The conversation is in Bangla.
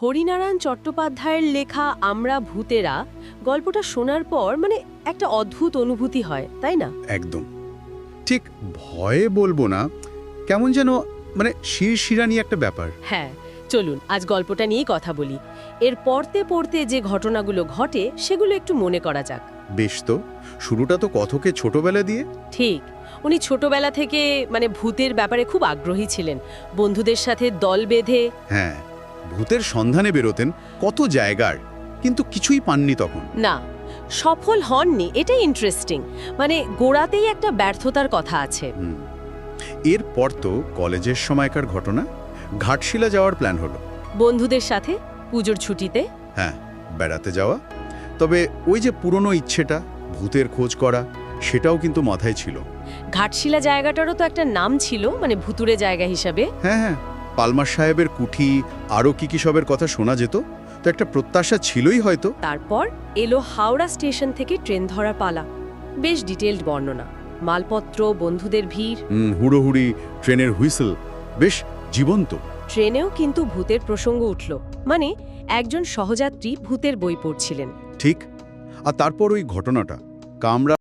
হরিনারায়ণ চট্টোপাধ্যায়ের লেখা আমরা ভূতেরা গল্পটা শোনার পর মানে একটা অদ্ভুত অনুভূতি হয় তাই না? একদম। ঠিক ভয়ে বলব না কেমন যেন মানে শির শিরানি একটা ব্যাপার। হ্যাঁ চলুন আজ গল্পটা নিয়েই কথা বলি। এর পড়তে পড়তে যে ঘটনাগুলো ঘটে সেগুলো একটু মনে করা যাক। বেশ তো শুরুটা তো কথকে ছোটবেলা দিয়ে। ঠিক উনি ছোটবেলা থেকে মানে ভূতের ব্যাপারে খুব আগ্রহী ছিলেন। বন্ধুদের সাথে দল বেঁধে হ্যাঁ। ভূতের সন্ধানে বেরোতেন কত জায়গার কিন্তু কিছুই পাননি তখন। না সফল হননি এটাই ইন্টারেস্টিং মানে গোড়াতেই একটা ব্যর্থতার কথা আছে। এরপর তো কলেজের সময়কার ঘটনা ঘাটশিলা যাওয়ার প্ল্যান হলো। বন্ধুদের সাথে পুজোর ছুটিতে? হ্যাঁ বেড়াতে যাওয়া। তবে ওই যে পুরনো ইচ্ছেটা ভূতের খোঁজ করা সেটাও কিন্তু মাথায় ছিল। ঘাটশিলা জায়গাটারও তো একটা নাম ছিল মানে ভুতুরে জায়গা হিসাবে। হ্যাঁ হ্যাঁ। পালমার সাহেবের কুঠি আরও কি কি সবের কথা শোনা যেত? তো একটা প্রত্যাশা ছিলই হয়তো। তারপর এলো হাওড়া স্টেশন থেকে ট্রেন ধরার পালা। বেশ ডিটেলড বর্ণনা। মালপত্র বন্ধুদের ভিড়। হুড়োহুড়ি ট্রেনের হুইসেল। বেশ জীবন্ত। ট্রেনেও কিন্তু ভূতের প্রসঙ্গ উঠল। মানে একজন সহযাত্রী ভূতের বই পড়ছিলেন। ঠিক। আর তারপর ওই ঘটনাটা। কামরা